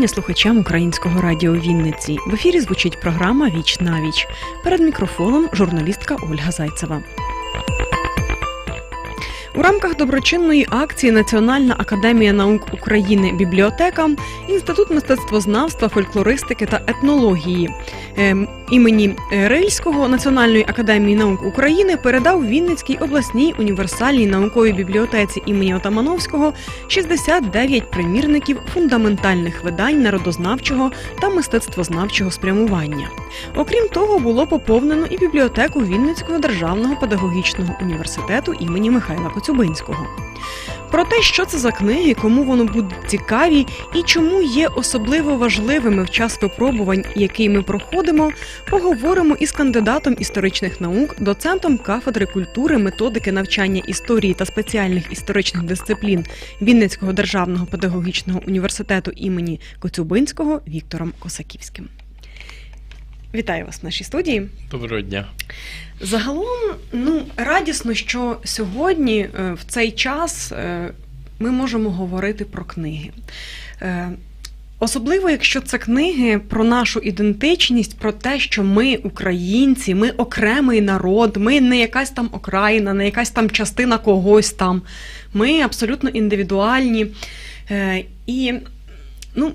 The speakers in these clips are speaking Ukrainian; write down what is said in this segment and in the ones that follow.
вітання слухачам українського радіо Вінниці. В ефірі звучить програма Віч на віч. Перед мікрофоном журналістка Ольга Зайцева. У рамках доброчинної акції Національна академія наук України бібліотека Інститут мистецтвознавства, фольклористики та етнології ем, імені Рильського Національної академії наук України передав Вінницькій обласній універсальній науковій бібліотеці імені Отамановського 69 примірників фундаментальних видань народознавчого та мистецтвознавчого спрямування. Окрім того, було поповнено і бібліотеку Вінницького державного педагогічного університету імені Михайла Коцюбинського. Про те, що це за книги, кому воно будуть цікаві і чому є особливо важливими в час випробувань, який ми проходимо, поговоримо із кандидатом історичних наук, доцентом кафедри культури, методики навчання історії та спеціальних історичних дисциплін Вінницького державного педагогічного університету імені Коцюбинського Віктором Косаківським. Вітаю вас в нашій студії. Доброго дня. Загалом, ну радісно, що сьогодні, е, в цей час, е, ми можемо говорити про книги. Е, Особливо, якщо це книги про нашу ідентичність, про те, що ми українці, ми окремий народ, ми не якась там окраїна, не якась там частина когось там. Ми абсолютно індивідуальні. І, ну,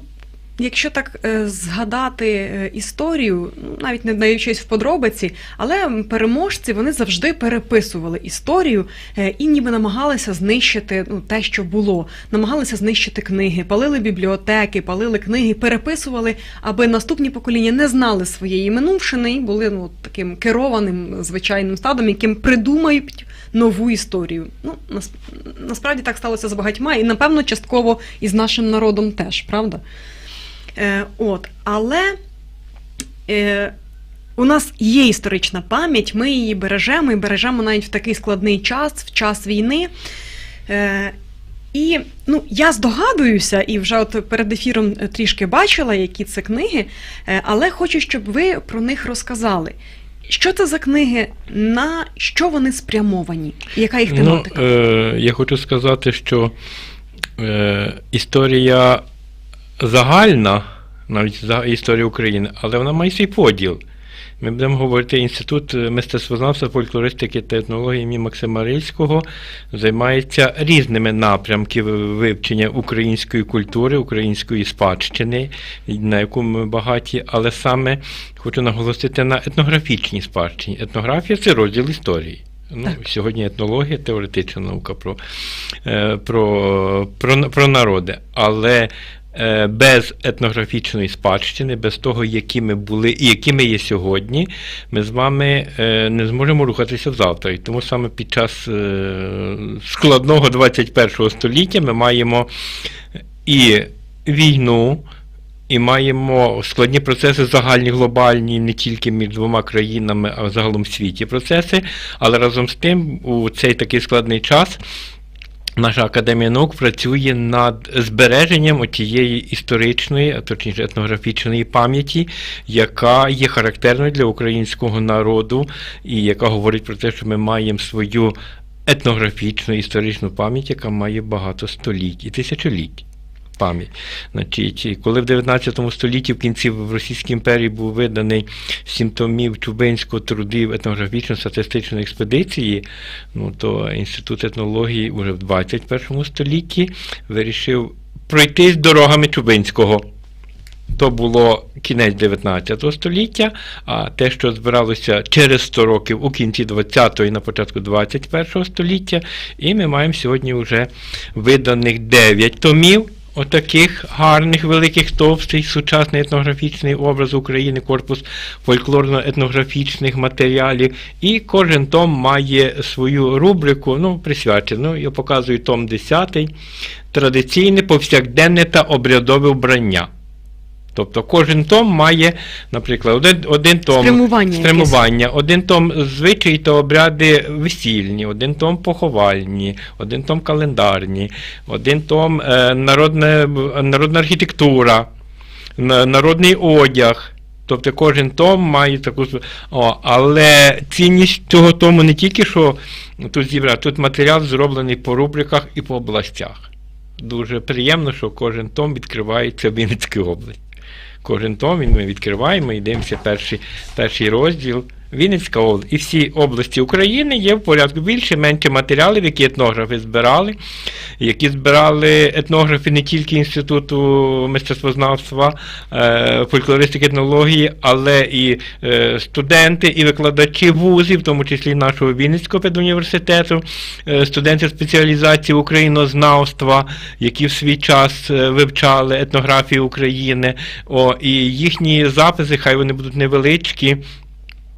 Якщо так е, згадати е, історію, ну навіть не вдаючись в подробиці, але переможці вони завжди переписували історію е, і ніби намагалися знищити ну, те, що було, намагалися знищити книги, палили бібліотеки, палили книги, переписували, аби наступні покоління не знали своєї минувшини і були ну, таким керованим звичайним стадом, яким придумають нову історію. Ну нас, насправді так сталося з багатьма, і напевно частково і з нашим народом теж, правда? Е, От, але е, у нас є історична пам'ять, ми її бережемо і бережемо навіть в такий складний час, в час війни. Е, і ну, я здогадуюся, і вже от перед ефіром трішки бачила, які це книги, але хочу, щоб ви про них розказали. Що це за книги, на що вони спрямовані? Яка їх тематика? Ну, е, я хочу сказати, що е, історія загальна, навіть за історія України, але вона має свій поділ. Ми будемо говорити, Інститут мистецтвознавства, фольклористики та етнології імені Максима Рильського займається різними напрямками вивчення української культури, української спадщини, на яку ми багаті, але саме хочу наголосити на етнографічній спадщині. Етнографія це розділ історії. Ну, Сьогодні етнологія, теоретична наука про, е, про, про, про народи. Але без етнографічної спадщини, без того, які ми були і які ми є сьогодні, ми з вами е, не зможемо рухатися завтра. І тому саме під час складного 21 століття ми маємо і війну. І маємо складні процеси загальні, глобальні, не тільки між двома країнами, а загалом в світі процеси. Але разом з тим, у цей такий складний час наша академія наук працює над збереженням тієї історичної, а точніше етнографічної пам'яті, яка є характерною для українського народу, і яка говорить про те, що ми маємо свою етнографічну історичну пам'ять, яка має багато століть і тисячоліть пам'ять. Значить, Коли в 19 столітті в кінці в Російській імперії був виданий сім томів Чубинського трудів етнографічно-статистичної експедиції, ну, то Інститут етнології вже в 21 столітті вирішив пройтись дорогами Чубинського. То було кінець 19 століття, а те, що збиралося через 100 років у кінці 20-го і на початку 21 століття, і ми маємо сьогодні вже виданих 9 томів отаких гарних, великих товстих, сучасний етнографічний образ України, корпус фольклорно-етнографічних матеріалів. І кожен том має свою рубрику, ну, присвячену. Я показую том 10 традиційне повсякденне та обрядове вбрання. Тобто кожен том має, наприклад, один один том спрямування, спрямування один том звичаї та обряди весільні, один том поховальні, один том календарні, один том е, народне, народна архітектура, народний одяг. Тобто кожен том має таку. О, Але цінність цього тому не тільки що тут зібрати, тут матеріал зроблений по рубриках і по областях. дуже приємно, що кожен том відкривається в Вінницькій області. Кожен том він ми відкриваємо і дивимося перший, перший розділ. Вінницька область. І всі області України є в порядку більше, менше матеріалів, які етнографи збирали, які збирали етнографи не тільки Інституту мистецтвознавства, е, фольклористики, етнології, але і е, студенти, і викладачі вузів, в тому числі нашого Вінницького педуніверситету, е, студенти спеціалізації українознавства, які в свій час вивчали етнографію України. О, і їхні записи, хай вони будуть невеличкі.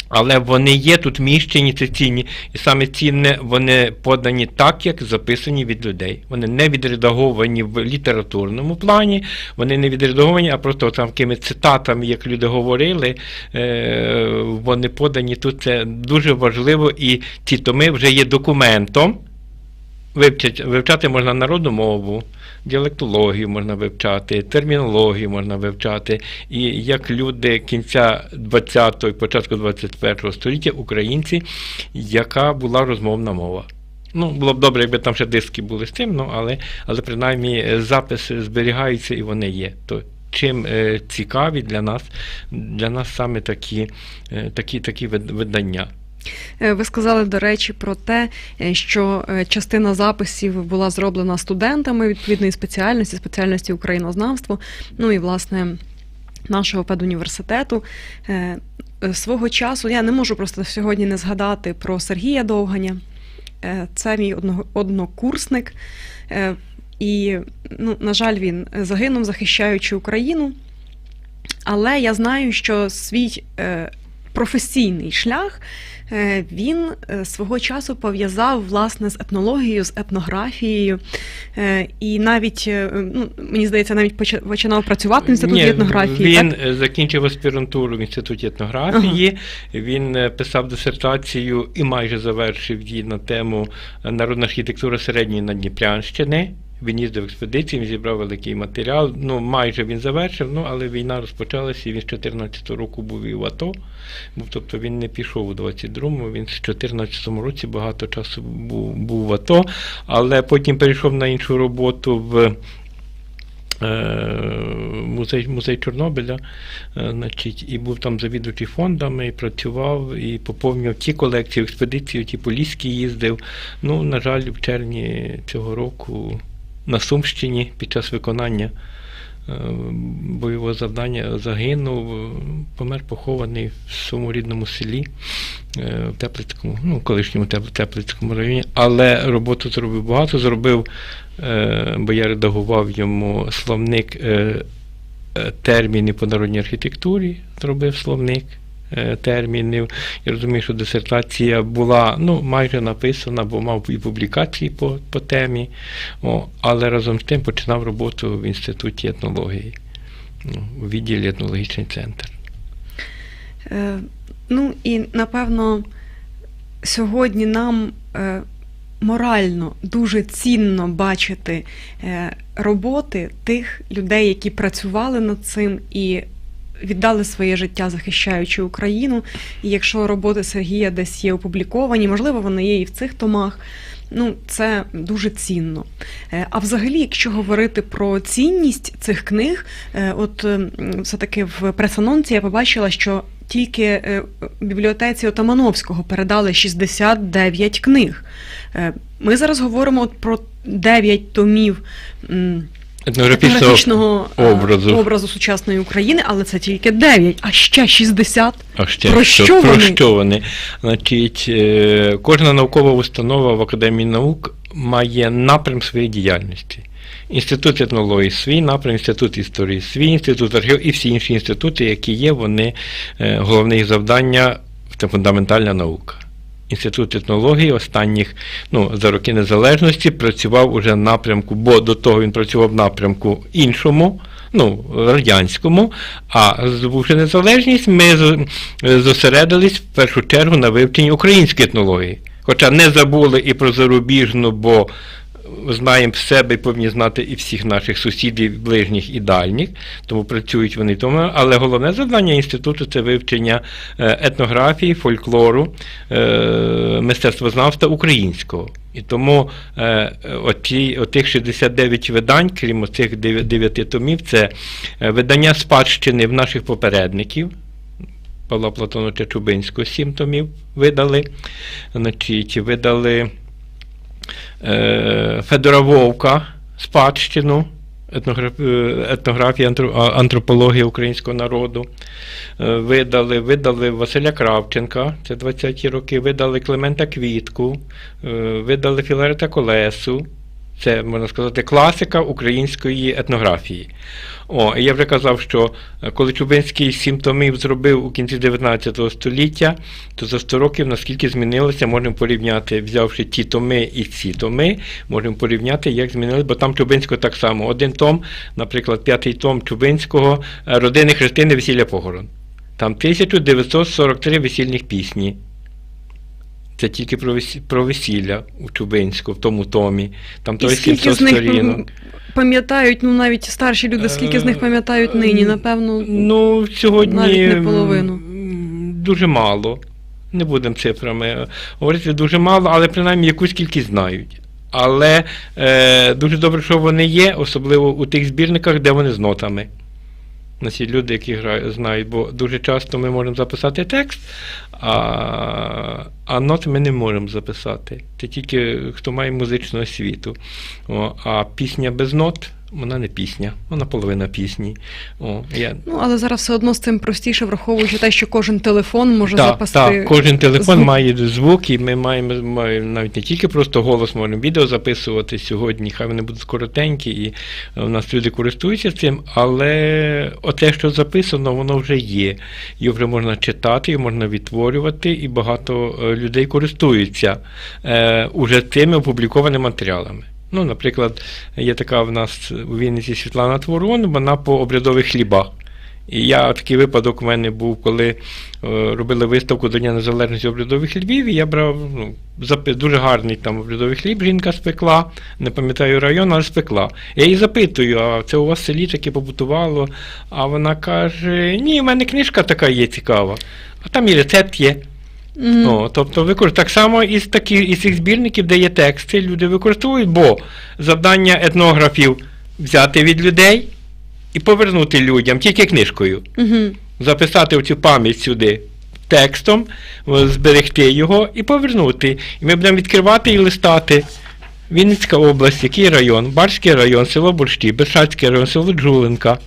Але вони є тут міщені, це цінні, і саме цінне, вони подані так, як записані від людей. Вони не відредаговані в літературному плані, вони не відредаговані, а просто там такими цитатами, як люди говорили, е, вони подані тут. Це дуже важливо, і ці томи вже є документом. Вивчать, вивчати можна народну мову, діалектологію можна вивчати, термінологію можна вивчати. І як люди кінця 20-го і початку 21-го століття, українці, яка була розмовна мова. Ну, було б добре, якби там ще диски були з тим, ну, але, але принаймні е, записи зберігаються і вони є. То чим е, цікаві для нас, для нас саме такі, е, такі, такі видання. Е, Ви сказали, до речі, про те, е, що е, частина записів була зроблена студентами відповідної спеціальності, спеціальності українознавство. Ну і власне нашого педуніверситету. Свого часу я не можу просто сьогодні не згадати про Сергія Довганя. Це мій однокурсник. І, ну, на жаль, він загинув, захищаючи Україну. Але я знаю, що свій професійний шлях е, він е, свого часу пов'язав власне з етнологією, з етнографією. Е, і навіть, ну, мені здається, навіть починав працювати в інституті Ні, етнографії. Він так? закінчив аспірантуру в інституті етнографії. Він е, писав дисертацію і майже завершив її на тему народна архітектура середньої Надніпрянщини. Він їздив експедиції, він зібрав великий матеріал. Ну, майже він завершив, ну, але війна розпочалася, і він з 14 року був і в АТО. Був, тобто він не пішов у 22-му, він з 14-му році багато часу був, був в АТО, але потім перейшов на іншу роботу в е, музей, музей Чорнобиля, е, значить, і був там завідувачий фондами, і працював, і поповнював ті колекції, експедиції, ті Поліські їздив. Ну, на жаль, в червні цього року на Сумщині під час виконання е, бойового завдання загинув, е, помер похований в своєму рідному селі е, в Теплицькому, ну, колишньому Теплицькому районі, але роботу зробив багато, зробив, бо я редагував йому словник е, по народній архітектурі, зробив словник термінів. Я розумію, що дисертація була ну, майже написана, бо мав і публікації по, по темі, о, але разом з тим починав роботу в інституті етнології, ну, у відділі етнологічний центр. Е, Ну і напевно сьогодні нам е, морально дуже цінно бачити е, роботи тих людей, які працювали над цим і віддали своє життя, захищаючи Україну. І якщо роботи Сергія десь є опубліковані, можливо, вони є і в цих томах. Ну, це дуже цінно. Е, А взагалі, якщо говорити про цінність цих книг, е, от ем, все-таки в прес-анонсі я побачила, що тільки е, в бібліотеці Отамановського передали 69 книг. Ми зараз говоримо про 9 томів Етнографічного е, образу. образу сучасної України, але це тільки 9, а ще 60. А ще Про що, що про що вони? Значить, е, кожна наукова установа в Академії наук має напрям своєї діяльності. Інститут етнології свій напрям, інститут історії свій, інститут археології і всі інші інститути, які є, вони е, головне їх завдання це фундаментальна наука. Інститут етнології останніх ну, за роки незалежності працював уже в напрямку, бо до того він працював в напрямку іншому, ну, радянському, а здобувши незалежність, ми зосередились в першу чергу на вивченні української етнології. Хоча не забули і про зарубіжну, бо знаємо в себе повинні знати і всіх наших сусідів, ближніх і дальніх, тому працюють вони тому. Але головне завдання інституту це вивчення е, етнографії, фольклору, е, мистецтвознавства українського. І тому е, оті, отих 69 видань, крім цих 9 томів, це е, видання спадщини в наших попередників. Павла Платоновича Чубинського, сім томів видали. Значить, видали Федора Вовка спадщину, е, етнографія, антропології українського народу. Е, видали, видали Василя Кравченка, це 20-ті роки, видали Климента Квітку, е, видали Філарета Колесу. Це, можна сказати, класика української етнографії. О, я вже казав, що е, коли Чубинський сім томів зробив у кінці 19 століття, то за 100 років наскільки змінилося, можемо порівняти, взявши ті томи і ці томи, можемо порівняти, як змінилося, бо там Чубинського так само. Один том, наприклад, п'ятий том Чубинського Родини Христини Весілля Похорон. Там 1943 весільних пісні. Це тільки про, весі- про весілля у Чубинську, в тому томі. Там то скільки 700 з них сторінок. пам'ятають, ну навіть старші люди, скільки з них пам'ятають нині? Напевно, Ну, сьогодні навіть не половину. дуже мало. Не будемо цифрами е, говорити, дуже мало, але принаймні якусь кількість знають. Але е, дуже добре, що вони є, особливо у тих збірниках, де вони з нотами. Значить, люди, які грають, знають, бо дуже часто ми можемо записати текст, а, а ноти ми не можемо записати. Це тільки хто має музичну освіту. О, а пісня без нот, вона не пісня, вона половина пісні. О, я... ну але зараз все одно з цим простіше, враховуючи те, що кожен телефон може Так, запасти. так, кожен телефон звук. має звук, і ми маємо, маємо навіть не тільки просто голос, можемо відео записувати сьогодні, хай вони будуть коротенькі, і е, у нас люди користуються цим, але оте, що записано, воно вже є. Його вже можна читати, його можна відтворювати, і багато е, людей користуються е, уже тими опублікованими матеріалами. Ну, наприклад, є така в нас у Вінниці Світлана Творон, вона по обрядових хлібах. І я такий випадок у мене був, коли е, робили виставку до Дня Незалежності обрядових хлібів, і я брав ну, запи- дуже гарний там обрядовий хліб, жінка спекла, не пам'ятаю район, але спекла. Я її запитую, а це у вас в селі таке побутувало? А вона каже: ні, в мене книжка така є цікава, а там і рецепт є. Мгм. О, тобто викор... так само із таких із цих збірників, де є тексти, люди використовують, бо завдання етнографів взяти від людей і повернути людям тільки книжкою. Мгм. Записати цю пам'ять сюди текстом, зберегти його і повернути. І ми будемо відкривати і листати. Вінницька область, який район? Барський район, село Борщі, Бершацький район, село Джулинка.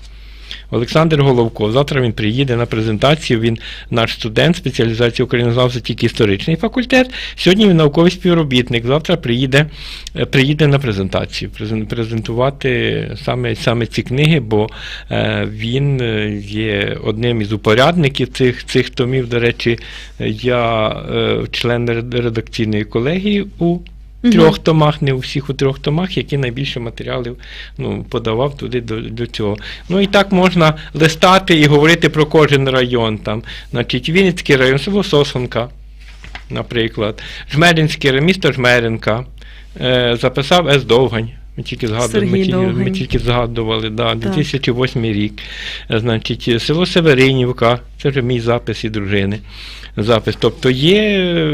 Олександр Головко. Завтра він приїде на презентацію. Він наш студент спеціалізації українознавства, тільки історичний факультет. Сьогодні він науковий співробітник. Завтра приїде, е, приїде на презентацію, презентувати саме, саме ці книги, бо е, він е, є одним із упорядників цих, цих томів. До речі, я член редакційної колегії у. Трьох томах, не у всіх у трьох томах, які найбільше матеріалів ну, подавав туди до, до цього. Ну і так можна листати і говорити про кожен район. Там. Значить, Вінницький район, село Сосонка, наприклад, Жмеринський район, місто Жмеринка, е, записав С. Довгань. Ми тільки згадували, ми, тільки- ми тільки згадували, да, 2008 рік. Е, Значить, село Северинівка, це вже мій запис і дружини. Запис. Тобто є е,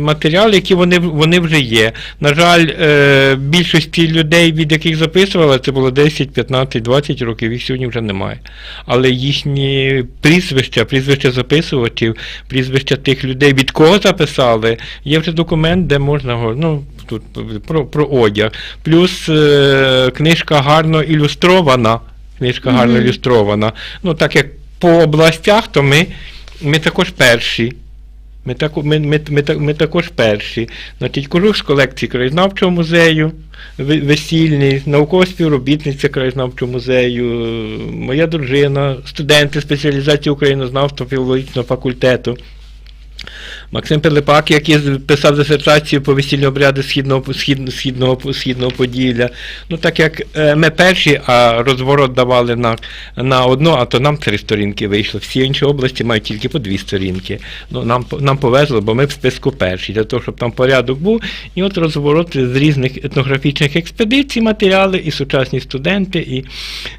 матеріали, які вони, вони вже є. На жаль, е, більшості людей, від яких записували, це було 10, 15, 20 років, їх сьогодні вже немає. Але їхні прізвища, прізвища записувачів, прізвища тих людей, від кого записали, є вже документ, де можна. Ну, тут про, про одяг. Плюс е, книжка гарно ілюстрована. Книжка гарно ілюстрована. Ну, так як по областях, то ми, ми також перші. Ми, таку, ми, ми, ми, ми також перші. Значить, кожух з колекції краєзнавчого музею, весільний, наукова співробітниця краєзнавчого музею, моя дружина, студенти спеціалізації українознавства філологічного факультету. Максим Пилипак, який писав дисертацію по весільні обряди східного, східного, східного, східного Поділля. Ну, так як е, ми перші, а розворот давали на, на одну, а то нам три сторінки вийшло. Всі інші області мають тільки по дві сторінки. Ну, нам, нам повезло, бо ми в списку перші, для того, щоб там порядок був. І от розворот з різних етнографічних експедицій, матеріали, і сучасні студенти, і,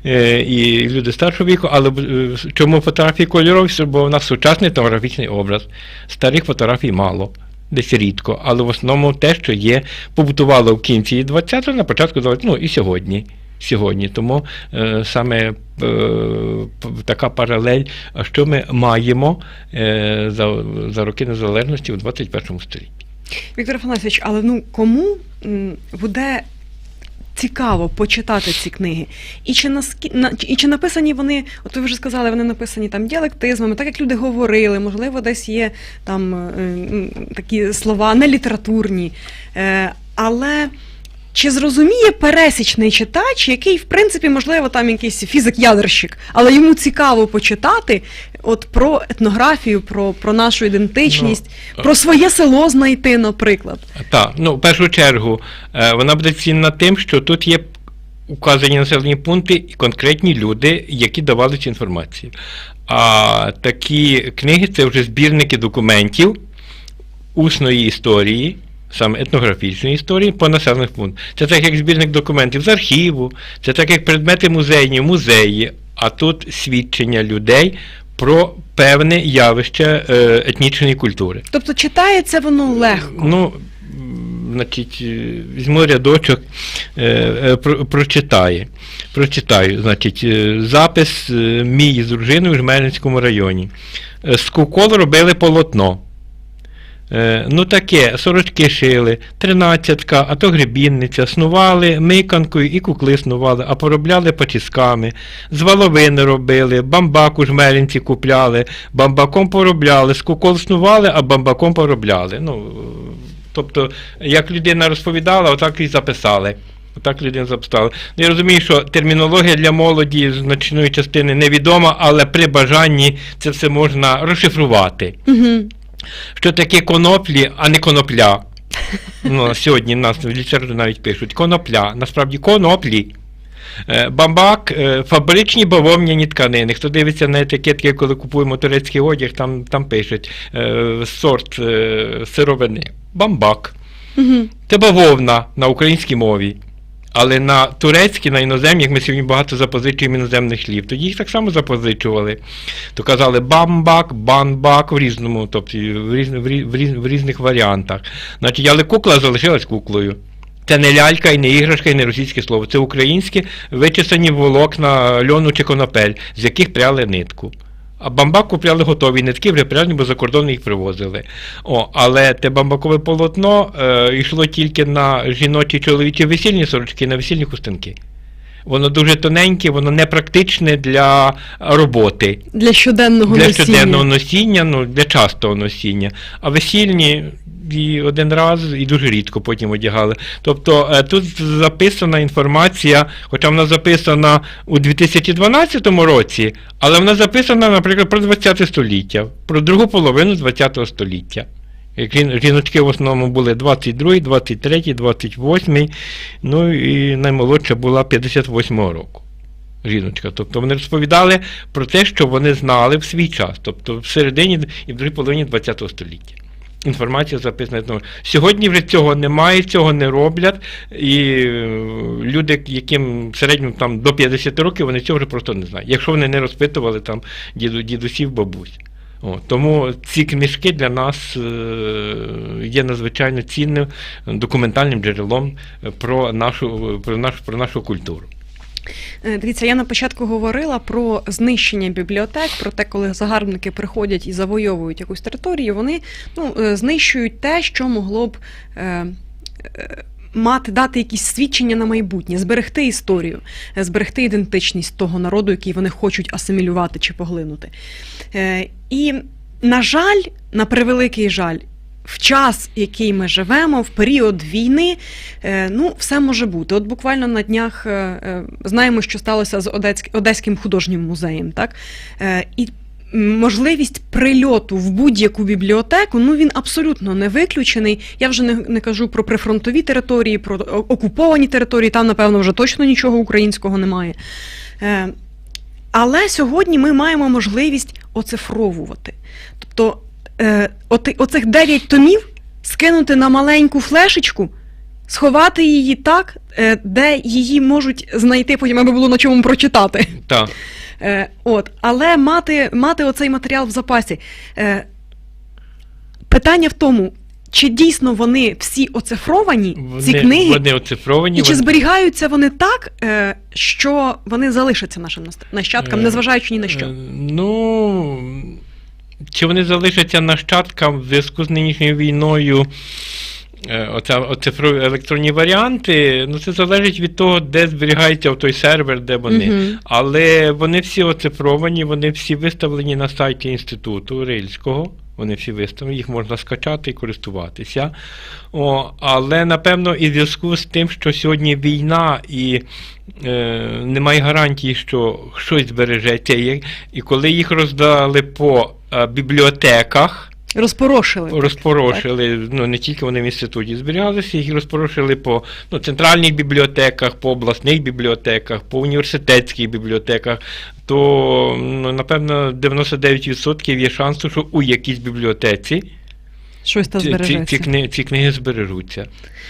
е, і люди старшого віку. Але е, чому фотографії кольорові? Бо у нас сучасний етнографічний образ. Старих фотографій мало. Десь рідко, але в основному те, що є, побутувало в кінці 20-го, на початку 20-го, ну і сьогодні. Сьогодні. Тому е, саме е, така паралель, що ми маємо е, за, за роки незалежності у 21 столітті. Віктор Афанасьович, але ну кому буде цікаво почитати ці книги? І чи наскі... на... і чи написані вони, от ви вже сказали, вони написані там діалектизмами, так як люди говорили, можливо, десь є там е, такі слова нелітературні. Е, але. Чи зрозуміє пересічний читач, який, в принципі, можливо, там якийсь фізик-ядерщик, але йому цікаво почитати от про етнографію, про, про нашу ідентичність, Ну, про своє село знайти, наприклад. Так, ну в першу чергу е, вона буде цінна тим, що тут є указані населені пункти і конкретні люди, які давали цю інформацію. А такі книги це вже збірники документів усної історії. Саме етнографічної історії по населених пунктах. Це так як збірник документів з архіву, це так як предмети музейні, музеї, а тут свідчення людей про певне явище е, етнічної культури. Тобто читається воно легко. Ну, значить, е, візьму рядочок, е, про, прочитає. Прочитаю, значить, запис мій з дружиною в Жмеринському районі. З кукол робили полотно. Е, Ну таке, сорочки шили, тринадцятка, а то гребінниця, снували миканкою і кукли снували, а поробляли пачісками, з воловини робили, бамбак у жмеринці купляли, бамбаком поробляли, з кукол снували, а бамбаком поробляли. Ну, тобто, як людина розповідала, отак і записали. Отак людина записала. Ну, Я розумію, що термінологія для молоді значної частини невідома, але при бажанні це все можна розшифрувати. Угу. Що таке коноплі, а не конопля. Ну, сьогодні нас в літературі навіть пишуть конопля, насправді коноплі. Е, Бамбак, е, фабричні бавовняні тканини. Хто дивиться на етикетки, коли купуємо турецький одяг, там, там пишуть е, сорт сировини. Бамбак. Угу. Це бавовна на українській мові. Але на турецькій, на іноземній, ми сьогодні багато запозичуємо іноземних слів. Тоді їх так само запозичували. То казали бамбак, банбак в різному, тобто в, різ, в, різ, в, різ, в різних варіантах. Значить, але кукла залишилась куклою. Це не лялька і не іграшка, і не російське слово. Це українське вичесані волокна льону чи конопель, з яких пряли нитку. А бамбак купляли готові нитки, вже пряжні, бо за кордон їх привозили. О, але те бамбакове полотно е, йшло тільки на жіночі чоловічі весільні сорочки, на весільні хустинки. Воно дуже тоненьке, воно непрактичне для роботи, Для щоденного для носіння. щоденного носіння, ну, для частого носіння. А весільні і один раз, і дуже рідко потім одягали. Тобто е, тут записана інформація, хоча вона записана у 2012 році, але вона записана, наприклад, про 20 століття, про другу половину 20 століття. Жіночки в основному були 22, 23, 28, ну і наймолодша була 58-го року. Жіночка. Тобто вони розповідали про те, що вони знали в свій час, тобто в середині і в другій половині ХХ століття. Інформація записана. Сьогодні вже цього немає, цього не роблять, і е, люди, яким в середньому там до 50 років, вони цього вже просто не знають. Якщо вони не розпитували там діду, дідусів, бабусь. О, тому ці книжки для нас е, є надзвичайно цінним документальним джерелом е, про нашу, про нашу, про нашу культуру. Е, Дивіться, я на початку говорила про знищення бібліотек, про те, коли загарбники приходять і завойовують якусь територію, вони ну, е, знищують те, що могло б. Е, е, Мати дати якісь свідчення на майбутнє, зберегти історію, зберегти ідентичність того народу, який вони хочуть асимілювати чи поглинути. І, на жаль, на превеликий жаль, в час, який ми живемо, в період війни, е, ну, все може бути. От буквально на днях е, е, знаємо, що сталося з Одеським художнім музеєм. Так? І можливість прильоту в будь-яку бібліотеку, ну він абсолютно не виключений. Я вже не, не кажу про прифронтові території, про окуповані території, там, напевно, вже точно нічого українського немає. Але сьогодні ми маємо можливість оцифровувати. Тобто е, оти, оцих 9 томів скинути на маленьку флешечку, сховати її так, е, де її можуть знайти, потім аби було на чому прочитати. Так. Е, от, але мати, мати оцей матеріал в запасі. Е, питання в тому, чи дійсно вони всі оцифровані, ці книги, вони оцифровані. і чи вони- зберігаються вони так, е, що вони залишаться нашим нащадкам, Е, незважаючи ні на що? Е, Ну, чи вони залишаться нащадкам в зв'язку з нинішньою війною? е, Оця оцифрові електронні варіанти, ну це залежить від того, де зберігається той сервер, де вони. Мгм. Але вони всі оцифровані, вони всі виставлені на сайті інституту Рильського. Вони всі виставлені, їх можна скачати і користуватися. О, але напевно, і в зв'язку з тим, що сьогодні війна і е, немає гарантії, що щось збережеться. І, і коли їх роздали по бібліотеках, Розпорошили. розпорошили, ну не тільки вони в інституті зберігалися, їх розпорошили по ну, центральних бібліотеках, по обласних бібліотеках, по університетських бібліотеках, то ну, напевно 99% є шансу, що у якійсь бібліотеці Щось ці, ці, ці, книги, ці книги збережуться.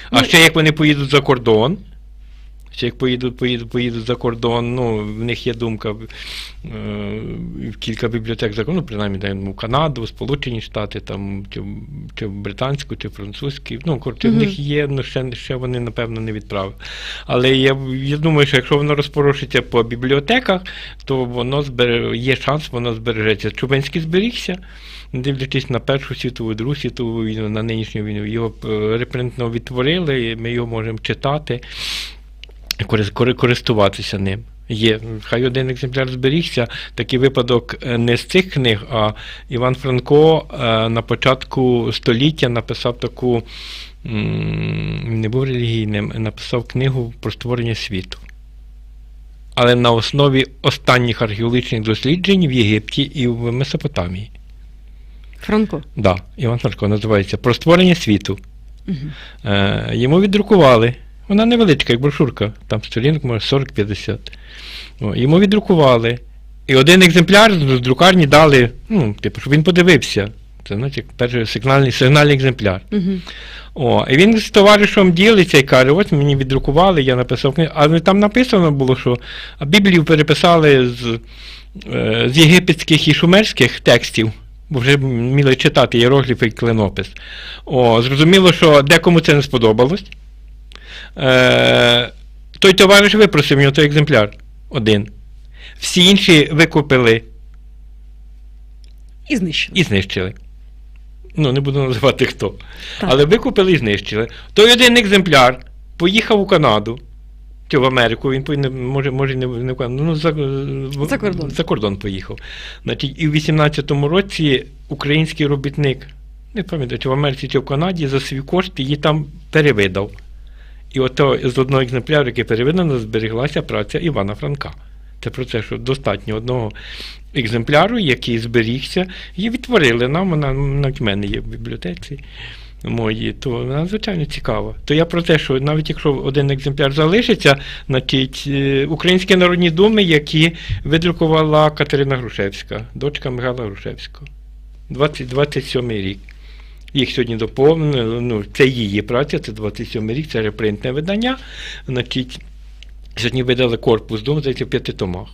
А Ну, ще як вони поїдуть за кордон. Ще як поїдуть, поїдуть, поїдуть за кордон, ну, в них є думка е, в кілька бібліотек за ну, принаймні даємо в Канаду, Сполучені Штати, там, чи, чи британську, чи французьку. Ну, коротше, в них є, ну ще, ще вони, напевно, не відправили. Але я, я думаю, що якщо воно розпорошиться по бібліотеках, то воно збере, є шанс, воно збережеться. Чубинський зберігся, дивлячись на Першу світову, Другу світову війну, на нинішню війну, його е, репринтно відтворили, ми його можемо читати, користуватися ним. Є, хай один екземпляр зберігся. Такий випадок е, не з цих книг, а Іван Франко е, на початку століття написав таку, не був релігійним, написав книгу про створення світу. Але на основі останніх археологічних досліджень в Єгипті і в Месопотамії. Франко. Да, Іван Франко називається Про створення світу. Е, йому віддрукували. Вона невеличка, як брошурка, там сторінок може 40-50. Йому віддрукували. І один екземпляр з друкарні дали, ну, типу, щоб він подивився. Це значить перший сигнальний, сигнальний екземпляр. Мгм. О, і він з товаришем ділиться і каже: ось мені віддрукували, я написав книгу. Але там написано було, що Біблію переписали з, е, з єгипетських і шумерських текстів, бо вже вміли читати іерогліфи і клинопис. О, зрозуміло, що декому це не сподобалось. Е, той товариш випросив в нього той екземпляр один. Всі інші викупили І знищили. і знищили. Ну, не буду називати хто. Так. Але викупили і знищили. Той один екземпляр поїхав у Канаду. Чи в Америку, він повинен, може, може не, не в Канаду, ну, за, За кордон. за кордон поїхав. Значить, і в 18-му році український робітник, не пам'ятаю, чи в Америці, чи в Канаді, за свій кошт її там перевидав. І ото з одного екземпляру, який перевидано, збереглася праця Івана Франка. Це про те, що достатньо одного екземпляру, який зберігся, її відтворили нам, вона навіть в мене є в бібліотеці мої, то вона звичайно цікава. То я про те, що навіть якщо один екземпляр залишиться, значить е, Українські народні думи, які видрукувала Катерина Грушевська, дочка Михайла Грушевського. 20, 27 рік. Їх сьогодні доповнено, ну, це її праця, це 27 рік, це репринтне видання. Значить, сьогодні видали корпус здається, в п'яти томах.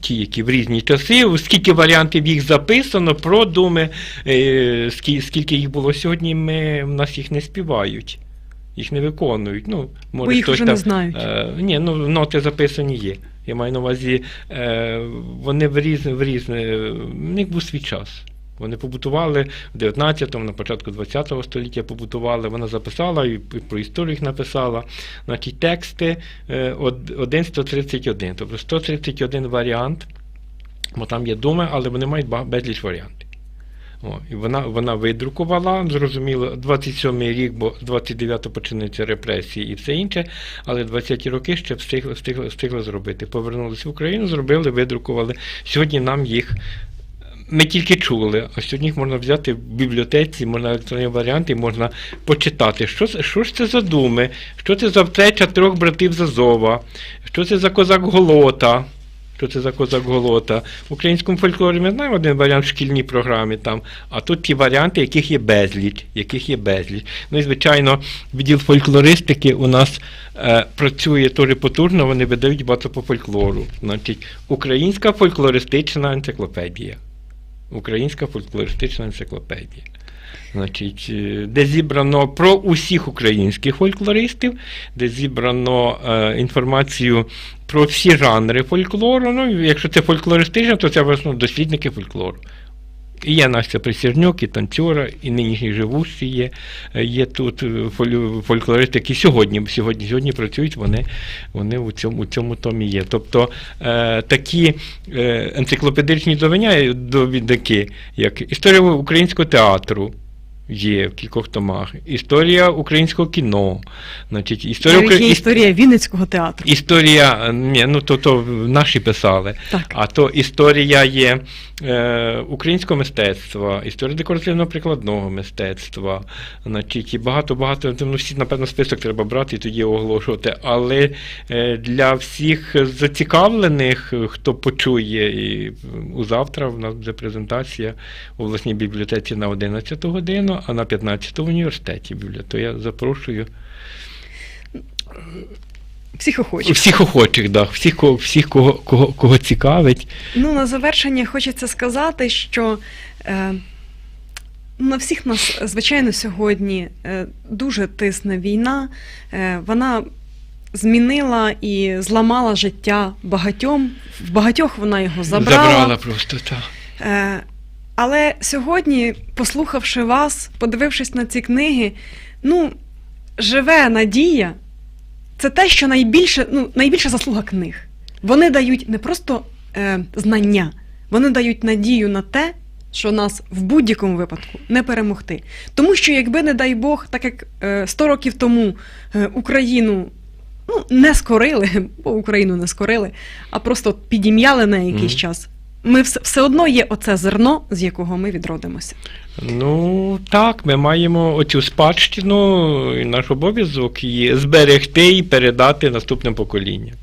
Ті, які в різні часи, скільки варіантів їх записано, про думи, е, скільки, скільки їх було сьогодні, ми, в нас їх не співають, їх не виконують. Ну, може, Бо їх хтось вже там, не знають. Е, ні, ну ноти записані є. Я маю на увазі, е, вони в різне, в різне, в них був свій час. Вони побутували в 19-му, на початку 20-го століття побутували, вона записала і про історію їх написала. Значить, тексти е, од- 1.131, тобто 131 варіант, бо там є думи, але вони мають безліч варіантів. О, і вона, вона видрукувала, зрозуміло, 27-й рік, бо 29-го починаються репресії і все інше, але 20-ті роки ще встигли, встигли, встигли зробити. Повернулися в Україну, зробили, видрукували. Сьогодні нам їх ми тільки чули, а сьогодні їх можна взяти в бібліотеці, можна електронні варіанти, можна почитати, що, що ж це за думи, що це за втеча трьох братів з Азова, що це за козак Голота. Що це за козак Голота? В українському фольклорі ми знаємо один варіант в шкільній програмі там, а тут ті варіанти, яких є безліч, яких є безліч. Ну і звичайно, відділ фольклористики у нас е, працює дуже потужно, вони видають багато по фольклору. Значить, Українська фольклористична енциклопедія. Українська фольклористична енциклопедія. Значить, е, де зібрано про усіх українських фольклористів, де зібрано е, інформацію про всі жанри фольклору. Ну, якщо це фольклористичне, то це в основному дослідники фольклору. І є Настя Присірньок, і танцюра, і нинішні живущі є. Е, Є тут е, фольклористи, які сьогодні, сьогодні, сьогодні працюють, вони, вони у, цьому, у цьому томі є. Тобто е, такі е, енциклопедичні довідники, як історія українського театру. Є в кількох томах. Історія українського кіно. Значить, історія, Навіть є історія Вінницького театру. історія, ні, ну то, то наші писали. Так. А то історія є е, українського мистецтва, історія декоративного прикладного мистецтва. Значить, і багато-багато, ну всі, напевно, список треба брати і тоді оголошувати. Але е, для всіх зацікавлених, хто почує, і у завтра в нас буде презентація у власній бібліотеці на 11 годину, а на 15 в університеті бібліотеці. То я запрошую Всіх охочих. всіх охочих, да, всіх, кого, всіх кого, кого, кого цікавить. Ну, на завершення хочеться сказати, що е, на всіх нас, звичайно, сьогодні е, дуже тисне війна. Е, вона змінила і зламала життя багатьом. В багатьох вона його забрала. Забрала просто, так. Е, але сьогодні, послухавши вас, подивившись на ці книги, ну, живе надія це те, що найбільше, ну, найбільша заслуга книг. Вони дають не просто е, знання, вони дають надію на те, що нас в будь-якому випадку не перемогти. Тому що, якби, не дай Бог, так як е, 100 років тому е, Україну ну, не скорили, бо Україну не скорили, а просто підім'яли на якийсь Мгм. час. Ми все, одно є оце зерно, з якого ми відродимося. Ну так, ми маємо оцю спадщину, і наш обов'язок її зберегти і передати наступним поколінням.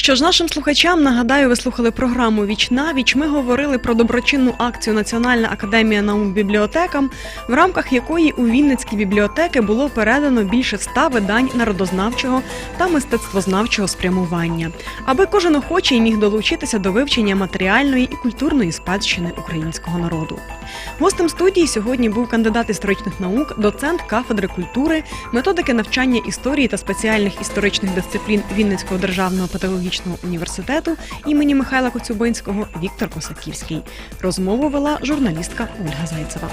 Що ж, нашим слухачам нагадаю, ви слухали програму Віч на віч. Ми говорили про доброчинну акцію Національна академія наук бібліотекам, в рамках якої у Вінницькі бібліотеки було передано більше ста видань народознавчого та мистецтвознавчого спрямування, аби кожен охочий міг долучитися до вивчення матеріальної і культурної спадщини українського народу. Гостем студії сьогодні був кандидат історичних наук, доцент кафедри культури, методики навчання історії та спеціальних історичних дисциплін Вінницького державного педагогічного університету імені Михайла Коцюбинського Віктор Косаківський. Розмову вела журналістка Ольга Зайцева.